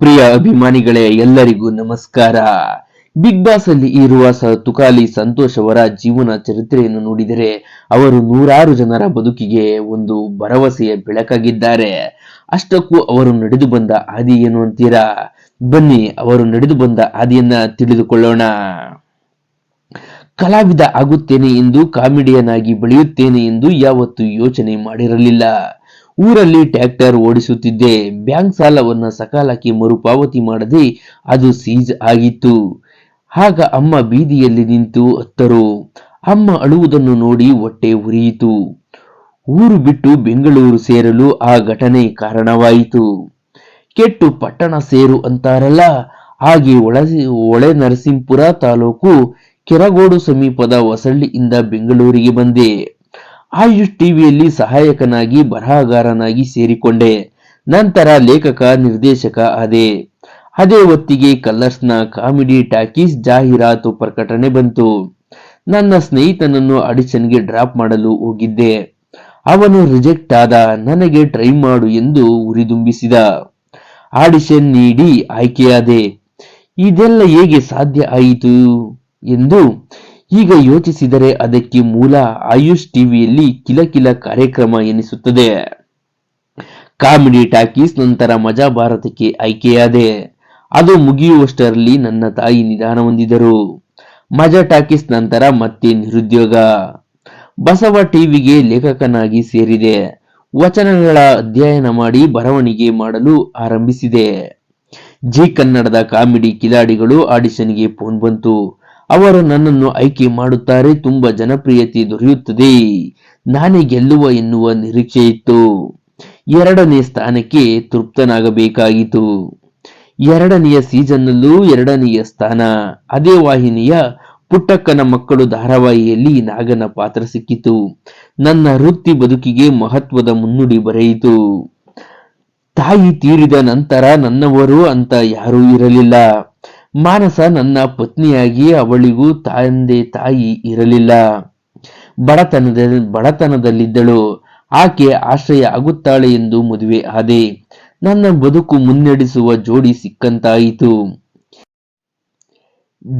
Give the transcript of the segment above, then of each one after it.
ಪ್ರಿಯ ಅಭಿಮಾನಿಗಳೇ, ಎಲ್ಲರಿಗೂ ನಮಸ್ಕಾರ. Big boss ಅಲ್ಲಿ ಇರುವ ತುಕಾಲಿ ಸಂತೋಷ್ ಅವರ ಜೀವನ ಚರಿತ್ರೆಯನ್ನು ನೋಡಿದರೆ, ಅವರು ನೂರಾರು ಜನರ ಬದುಕಿಗೆ ಒಂದು ಭರವಸೆಯ ಬೆಳಕಾಗಿದ್ದಾರೆ. ಅಷ್ಟಕ್ಕೂ ಅವರು ನಡೆದು ಬಂದ ಹಾದಿ ಏನು ಅಂತೀರಾ? ಬನ್ನಿ, ಅವರು ನಡೆದು ಬಂದ ಹಾದಿಯನ್ನ ತಿಳಿದುಕೊಳ್ಳೋಣ. ಕಲಾವಿದ ಆಗುತ್ತೇನೆ ಎಂದು ಕಾಮಿಡಿಯನ್ ಆಗಿ ಬೆಳೆಯುತ್ತೇನೆ ಎಂದು ಯಾವತ್ತೂ ಯೋಚನೆ ಮಾಡಿರಲಿಲ್ಲ. ಊರಲ್ಲಿ ಟ್ರ್ಯಾಕ್ಟರ್ ಓಡಿಸುತ್ತಿದ್ದೆ ಬ್ಯಾಂಕ್ ಸಾಲವನ್ನ ಸಕಾಲಕ್ಕೆ ಮರುಪಾವತಿ ಮಾಡದೆ ಅದು ಸೀಜ್ ಆಗಿತ್ತು. ಆಗ ಅಮ್ಮ ಬೀದಿಯಲ್ಲಿ ನಿಂತು ಅತ್ತರು. ಅಮ್ಮ ಅಳುವುದನ್ನು ನೋಡಿ ಹೊಟ್ಟೆ ಉರಿಯಿತು. ಊರು ಬಿಟ್ಟು ಬೆಂಗಳೂರು ಸೇರಲು ಆ ಘಟನೆ ಕಾರಣವಾಯಿತು. ಕೆಟ್ಟು ಪಟ್ಟಣ ಸೇರು ಅಂತಾರಲ್ಲ, ಹಾಗೆ ಒಳ ಒಳೆ ನರಸಿಂಪುರ ತಾಲೂಕು ಕೆರಗೋಡು ಸಮೀಪದ ಹೊಸಳ್ಳಿಯಿಂದ ಬೆಂಗಳೂರಿಗೆ ಬಂದೆ. ಆಯುಷ್ ಟಿವಿಯಲ್ಲಿ ಸಹಾಯಕನಾಗಿ, ಬರಹಗಾರನಾಗಿ ಸೇರಿಕೊಂಡೆ. ನಂತರ ಲೇಖಕ, ನಿರ್ದೇಶಕ ಆದೆ ಅದೇ ಹೊತ್ತಿಗೆ ಕಲರ್ಸ್ನ ಕಾಮಿಡಿ ಟಾಕೀಸ್ ಜಾಹೀರಾತು ಪ್ರಕಟಣೆ ಬಂತು. ನನ್ನ ಸ್ನೇಹಿತನನ್ನು ಆಡಿಷನ್ಗೆ ಡ್ರಾಪ್ ಮಾಡಲು ಹೋಗಿದ್ದೆ. ಅವನು ರಿಜೆಕ್ಟ್ ಆದ, ನನಗೆ ಟ್ರೈ ಮಾಡು ಎಂದು ಉರಿದುಂಬಿಸಿದ. ಆಡಿಷನ್ ನೀಡಿ ಆಯ್ಕೆಯಾದೆ. ಇದೆಲ್ಲ ಹೇಗೆ ಸಾಧ್ಯ ಆಯಿತು? ಎಂದು ಈಗ ಯೋಚಿಸಿದರೆ ಅದಕ್ಕೆ ಮೂಲ ಆಯುಷ್ ಟಿವಿಯಲ್ಲಿ ಕಿಲಕಿಲ ಕಾರ್ಯಕ್ರಮ ಎನಿಸುತ್ತದೆ. ಕಾಮಿಡಿ ಟಾಕೀಸ್ ನಂತರ ಮಜಾ ಭಾರತಕ್ಕೆ ಆಯ್ಕೆಯಾದೆ. ಅದು ಮುಗಿಯುವಷ್ಟರಲ್ಲಿ ನನ್ನ ತಾಯಿ ನಿಧಾನ ಹೊಂದಿದರು. ಮಜಾ ಟಾಕೀಸ್ ನಂತರ ಮತ್ತೆ ನಿರುದ್ಯೋಗ. ಬಸವ ಟಿವಿಗೆ ಲೇಖಕನಾಗಿ ಸೇರಿದೆ. ವಚನಗಳ ಅಧ್ಯಯನ ಮಾಡಿ ಬರವಣಿಗೆ ಮಾಡಲು ಆರಂಭಿಸಿದೆ. ಜಿ ಕನ್ನಡದ ಕಾಮಿಡಿ ಕಿಲಾಡಿಗಳು ಆಡಿಷನ್ಗೆ ಫೋನ್ ಬಂತು. ಅವರು ನನ್ನನ್ನು ಆಯ್ಕೆ ಮಾಡುತ್ತಾರೆ, ತುಂಬಾ ಜನಪ್ರಿಯತೆ ದೊರೆಯುತ್ತದೆ. ನಾನೇ ಗೆಲ್ಲುವ ಎನ್ನುವ ನಿರೀಕ್ಷೆ ಇತ್ತು. ಎರಡನೇ ಸ್ಥಾನಕ್ಕೆ ತೃಪ್ತನಾಗಬೇಕಾಯಿತು ಎರಡನೆಯ ಸೀಸನ್ನಲ್ಲೂ ಎರಡನೆಯ ಸ್ಥಾನ. ಅದೇ ವಾಹಿನಿಯ ಪುಟ್ಟಕ್ಕನ ಮಕ್ಕಳು ಧಾರಾವಾಹಿಯಲ್ಲಿ ನಾಗನ ಪಾತ್ರ ಸಿಕ್ಕಿತು. ನನ್ನ ವೃತ್ತಿ ಬದುಕಿಗೆ ಮಹತ್ವದ ಮುನ್ನುಡಿ ಬರೆಯಿತು. ತಾಯಿ ತೀರಿದ ನಂತರ ನನ್ನವರು ಅಂತ ಯಾರೂ ಇರಲಿಲ್ಲ. ಮಾನಸ ನನ್ನ ಪತ್ನಿಯಾಗಿ ಅವಳಿಗೂ ತಂದೆ ತಾಯಿ ಇರಲಿಲ್ಲ. ಬಡತನದ, ಬಡತನದಲ್ಲಿದ್ದಳು. ಆಕೆ ಆಶ್ರಯ ಆಗುತ್ತಾಳೆ ಎಂದು ಮದುವೆ ಆದೆ. ನನ್ನ ಬದುಕು ಮುನ್ನಡೆಸುವ ಜೋಡಿ ಸಿಕ್ಕಂತಾಯಿತು.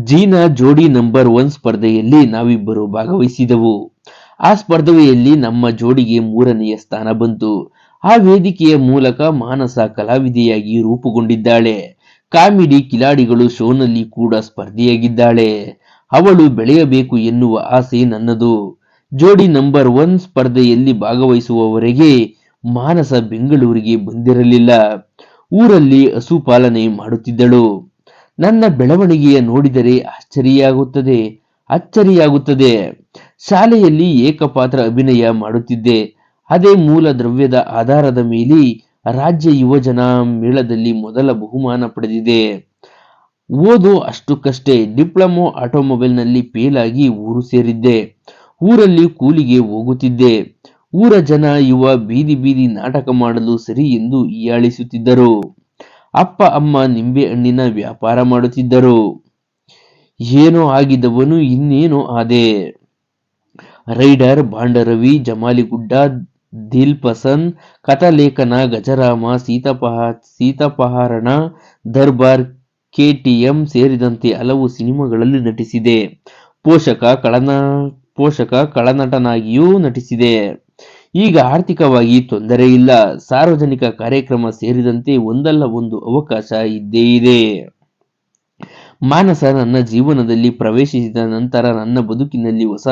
ಜೀನ ಜೋಡಿ ನಂಬರ್ ಒನ್ ಸ್ಪರ್ಧೆಯಲ್ಲಿ ನಾವಿಬ್ಬರು ಭಾಗವಹಿಸಿದೆವು. ಆ ಸ್ಪರ್ಧೆಯಲ್ಲಿ ನಮ್ಮ ಜೋಡಿಗೆ ಮೂರನೆಯ ಸ್ಥಾನ ಬಂತು. ಆ ವೇದಿಕೆಯ ಮೂಲಕ ಮಾನಸ ಕಲಾವಿದೆಯಾಗಿ ರೂಪುಗೊಂಡಿದ್ದಾಳೆ. ಕಾಮಿಡಿ ಕಿಲಾಡಿಗಳು ಶೋನಲ್ಲಿ ಕೂಡ ಸ್ಪರ್ಧಿಯಾಗಿದ್ದಾಳೆ. ಅವಳು ಬೆಳೆಯಬೇಕು ಎನ್ನುವ ಆಸೆ ನನ್ನದು. ಜೋಡಿ ನಂಬರ್ ಒನ್ ಸ್ಪರ್ಧೆಯಲ್ಲಿ ಭಾಗವಹಿಸುವವರೆಗೆ ಮಾನಸ ಬೆಂಗಳೂರಿಗೆ ಬಂದಿರಲಿಲ್ಲ. ಊರಲ್ಲಿ ಹಸುಪಾಲನೆ ಮಾಡುತ್ತಿದ್ದಳು. ನನ್ನ ಬೆಳವಣಿಗೆಯ ನೋಡಿದರೆ ಆಶ್ಚರ್ಯಾಗುತ್ತದೆ ಅಚ್ಚರಿಯಾಗುತ್ತದೆ ಶಾಲೆಯಲ್ಲಿ ಏಕಪಾತ್ರ ಅಭಿನಯ ಮಾಡುತ್ತಿದ್ದೆ. ಅದೇ ಮೂಲ ದ್ರವ್ಯದ ಆಧಾರದ ಮೇಲೆ ರಾಜ್ಯ ಯುವಜನ ಮೇಳದಲ್ಲಿ ಮೊದಲ ಬಹುಮಾನ ಪಡೆದಿದೆ. ಓದು ಅಷ್ಟಕ್ಕಷ್ಟೇ ಡಿಪ್ಲೊಮೊ ಆಟೋಮೊಬೈಲ್ನಲ್ಲಿ ಫೇಲಾಗಿ ಊರು ಸೇರಿದ್ದೆ. ಊರಲ್ಲಿ ಕೂಲಿಗೆ ಹೋಗುತ್ತಿದ್ದೆ. ಊರ ಜನ ಯುವ ಬೀದಿ ಬೀದಿ ನಾಟಕ ಮಾಡಲು ಸರಿ ಎಂದು ಹೀಯಾಳಿಸುತ್ತಿದ್ದರು. ಅಪ್ಪ, ಅಮ್ಮ ನಿಂಬೆ ಹಣ್ಣಿನ ವ್ಯಾಪಾರ ಮಾಡುತ್ತಿದ್ದರು. ಏನೋ ಆಗಿದ್ದವನು ಇನ್ನೇನೋ ಆದೆ. ರೈಡರ್, ಬಾಂಡರವಿ, ಜಮಾಲಿಗುಡ್ಡ ದಿಲ್ ಪಸಂದ್ ಕಥಾಲೇಖನ ಗಜರಾಮ, ಸೀತಾಪಹ, ಸೀತಾಪಹರಣ, ದರ್ಬಾರ್ ಕೆಟಿಎಂ ಸೇರಿದಂತೆ ಹಲವು ಸಿನಿಮಾಗಳಲ್ಲಿ ನಟಿಸಿದೆ. ಪೋಷಕ, ಕಳನ, ಪೋಷಕ, ಕಳನಟನಾಗಿಯೂ ನಟಿಸಿದೆ. ಈಗ ಆರ್ಥಿಕವಾಗಿ ತೊಂದರೆ ಇಲ್ಲ. ಸಾರ್ವಜನಿಕ ಕಾರ್ಯಕ್ರಮ ಸೇರಿದಂತೆ ಒಂದಲ್ಲ ಒಂದು ಅವಕಾಶ ಇದ್ದೇ ಇದೆ. ಮಾನಸ ನನ್ನ ಜೀವನದಲ್ಲಿ ಪ್ರವೇಶಿಸಿದ ನಂತರ ನನ್ನ ಬದುಕಿನಲ್ಲಿ ಹೊಸ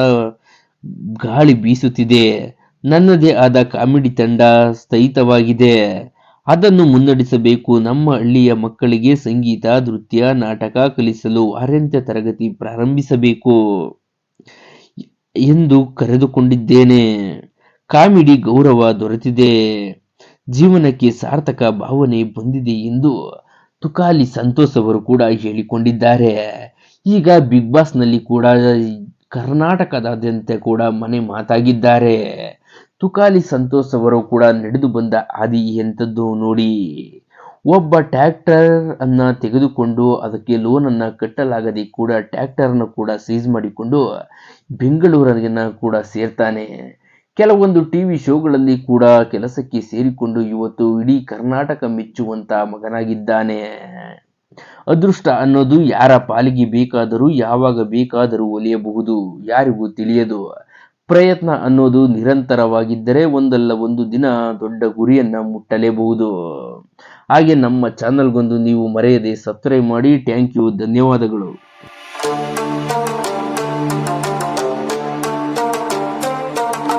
ಗಾಳಿ ಬೀಸುತ್ತಿದೆ. ನನ್ನದೇ ಆದ ಕಾಮಿಡಿ ತಂಡ ಸ್ಥಗಿತವಾಗಿದೆ. ಅದನ್ನು ಮುನ್ನಡೆಸಬೇಕು. ನಮ್ಮ ಹಳ್ಳಿಯ ಮಕ್ಕಳಿಗೆ ಸಂಗೀತ, ನೃತ್ಯ, ನಾಟಕ ಕಲಿಸಲು ವಾರಾಂತ್ಯ ತರಗತಿ ಪ್ರಾರಂಭಿಸಬೇಕು ಎಂದು ಕರೆದುಕೊಂಡಿದ್ದೇನೆ. ಕಾಮಿಡಿ ಗೌರವ ದೊರೆತಿದೆ. ಜೀವನಕ್ಕೆ ಸಾರ್ಥಕ ಭಾವನೆ ಬಂದಿದೆ ಎಂದು ತುಕಾಲಿ ಸಂತೋಷ್ ಅವರು ಕೂಡ ಹೇಳಿಕೊಂಡಿದ್ದಾರೆ. ಈಗ ಬಿಗ್ ಬಾಸ್ನಲ್ಲಿ ಕೂಡ ಕರ್ನಾಟಕದಾದ್ಯಂತ ಕೂಡ ಮನೆ ಮಾತಾಗಿದ್ದಾರೆ. ತುಕಾಲಿ ಸಂತೋಷ್ ಅವರು ಕೂಡ ನಡೆದು ಬಂದ ಹಾದಿ ಎಂಥದ್ದು ನೋಡಿ. ಒಬ್ಬ ಟ್ರ್ಯಾಕ್ಟರ್ ಅನ್ನ ತೆಗೆದುಕೊಂಡು ಅದಕ್ಕೆ ಲೋನ್ ಅನ್ನ ಕಟ್ಟಲಾಗದೆ ಕೂಡ ಟ್ರ್ಯಾಕ್ಟರ್ ಅನ್ನು ಕೂಡ ಸೀಸ್ ಮಾಡಿಕೊಂಡು ಬೆಂಗಳೂರಿನ ಕೂಡ ಸೇರ್ತಾನೆ. ಕೆಲವೊಂದು ಟಿ ವಿ ಶೋಗಳಲ್ಲಿ ಕೂಡ ಕೆಲಸಕ್ಕೆ ಸೇರಿಕೊಂಡು ಇವತ್ತು ಇಡೀ ಕರ್ನಾಟಕ ಮೆಚ್ಚುವಂತ ಮಗನಾಗಿದ್ದಾನೆ. ಅದೃಷ್ಟ ಅನ್ನೋದು ಯಾರ ಪಾಲಿಗೆ ಬೇಕಾದರೂ ಯಾವಾಗ ಬೇಕಾದರೂ ಒಲಿಯಬಹುದು, ಯಾರಿಗೂ ತಿಳಿಯದು. ಪ್ರಯತ್ನ ಅನ್ನೋದು ನಿರಂತರವಾಗಿದ್ದರೆ ಒಂದಲ್ಲ ಒಂದು ದಿನ ದೊಡ್ಡ ಗುರಿಯನ್ನ ಮುಟ್ಟಲೇಬಹುದು. ಹಾಗೆ ನಮ್ಮ ಚಾನಲ್ಗೊಂದು ನೀವು ಮರೆಯದೆ ಸಬ್ಸ್ಕ್ರೈಬ್ ಮಾಡಿ. Thank you. ಧನ್ಯವಾದಗಳು.